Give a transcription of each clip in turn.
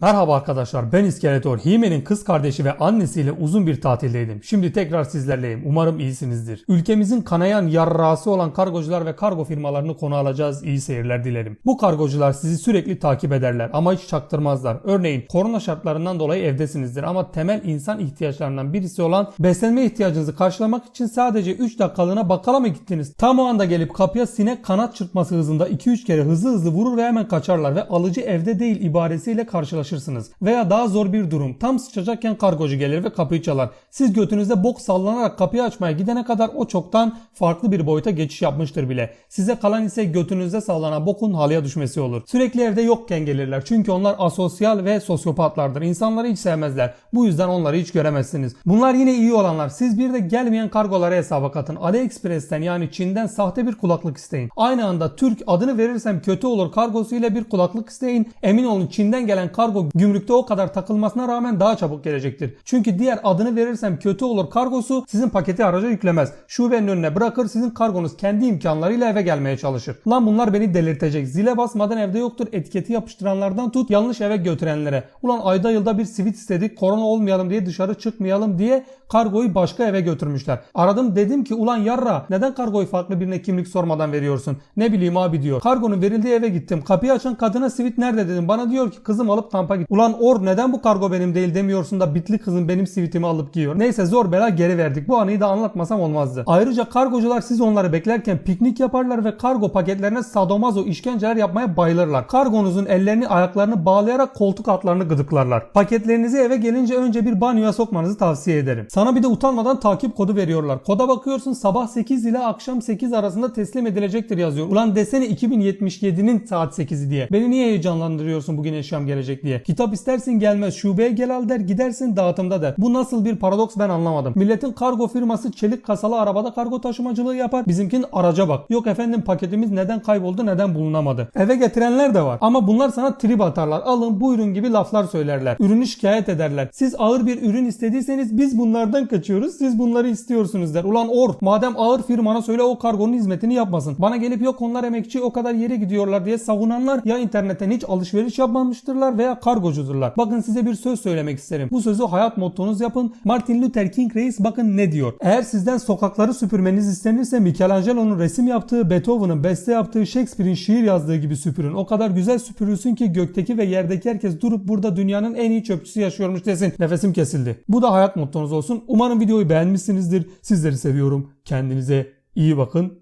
Merhaba arkadaşlar ben İskeletor. Hime'nin kız kardeşi ve annesiyle uzun bir tatildeydim. Şimdi tekrar sizlerleyim. Umarım iyisinizdir. Ülkemizin kanayan yarrası olan kargocular ve kargo firmalarını konu alacağız. İyi seyirler dilerim. Bu kargocular sizi sürekli takip ederler ama hiç çaktırmazlar. Örneğin korona şartlarından dolayı evdesinizdir ama temel insan ihtiyaçlarından birisi olan beslenme ihtiyacınızı karşılamak için sadece 3 dakikalığına bakkala mı gittiniz? Tam o anda gelip kapıya sinek kanat çırpması hızında 2-3 kere hızlı hızlı vurur ve hemen kaçarlar ve alıcı evde değil ibaresiyle karşılaşırsınız. Veya daha zor bir durum. Tam sıçacakken kargocu gelir ve kapıyı çalar. Siz götünüzde bok sallanarak kapıyı açmaya gidene kadar o çoktan farklı bir boyuta geçiş yapmıştır bile. Size kalan ise götünüzde sallanan bokun halıya düşmesi olur. Sürekli evde yokken gelirler. Çünkü onlar asosyal ve sosyopatlardır. İnsanları hiç sevmezler. Bu yüzden onları hiç göremezsiniz. Bunlar yine iyi olanlar. Siz bir de gelmeyen kargolara hesaba katın. AliExpress'ten yani Çin'den sahte bir kulaklık isteyin. Aynı anda Türk adını verirsem kötü olur kargosuyla bir kulaklık isteyin. Emin olun Çin'den gelen kargo gümrükte o kadar takılmasına rağmen daha çabuk gelecektir. Çünkü diğer adını verirsem kötü olur kargosu sizin paketi araca yüklemez. Şubenin önüne bırakır sizin kargonuz kendi imkanlarıyla eve gelmeye çalışır. Lan bunlar beni delirtecek. Zile basmadan evde yoktur etiketi yapıştıranlardan tut yanlış eve götürenlere. Ulan ayda yılda bir sivit istedik korona olmayalım diye dışarı çıkmayalım diye kargoyu başka eve götürmüşler. Aradım dedim ki ulan yarra neden kargoyu farklı birine kimlik sormadan veriyorsun? Ne bileyim abi diyor. Kargonun verildiği eve gittim. Kapıyı açan kadına sivit nerede dedim. Bana diyor ki kızım alıp kampa git. Ulan or neden bu kargo benim değil demiyorsun da bitli kızım benim sivitimi alıp giyiyor. Neyse zor bela geri verdik. Bu anıyı da anlatmasam olmazdı. Ayrıca kargocular siz onları beklerken piknik yaparlar ve kargo paketlerine sadomazo işkenceler yapmaya bayılırlar. Kargonuzun ellerini ayaklarını bağlayarak koltuk altlarını gıdıklarlar. Paketlerinizi eve gelince önce bir banyoya sokmanızı tavsiye ederim. Sana bir de utanmadan takip kodu veriyorlar. Koda bakıyorsun sabah 8 ile akşam 8 arasında teslim edilecektir yazıyor. Ulan desene 2077'nin saat 8'i diye. Beni niye heyecanlandırıyorsun bugün eşyam gelecek diye. Kitap istersin gelmez şubeye gel al der gidersin dağıtımda der. Bu nasıl bir paradoks ben anlamadım. Milletin kargo firması çelik kasalı arabada kargo taşımacılığı yapar. Bizimkin araca bak. Yok efendim paketimiz neden kayboldu neden bulunamadı. Eve getirenler de var. Ama bunlar sana trip atarlar. Alın buyurun gibi laflar söylerler. Ürünü şikayet ederler. Siz ağır bir ürün istediyseniz biz bunlardan kaçıyoruz. Siz bunları istiyorsunuz der. Ulan or madem ağır firmana söyle o kargonun hizmetini yapmasın. Bana gelip yok onlar emekçi o kadar yere gidiyorlar diye savunanlar ya internetten hiç alışveriş yapmamıştırlar veya kargocudurlar. Bakın size bir söz söylemek isterim. Bu sözü hayat mottonuz yapın. Martin Luther King Reis bakın ne diyor. Eğer sizden sokakları süpürmeniz istenirse Michelangelo'nun resim yaptığı, Beethoven'ın beste yaptığı, Shakespeare'in şiir yazdığı gibi süpürün. O kadar güzel süpürülsün ki gökteki ve yerdeki herkes durup burada dünyanın en iyi çöpçüsü yaşıyormuş desin. Nefesim kesildi. Bu da hayat mottonuz olsun. Umarım videoyu beğenmişsinizdir. Sizleri seviyorum. Kendinize iyi bakın.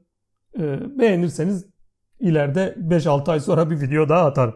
Ee, beğenirseniz ileride 5-6 ay sonra bir video daha atarım.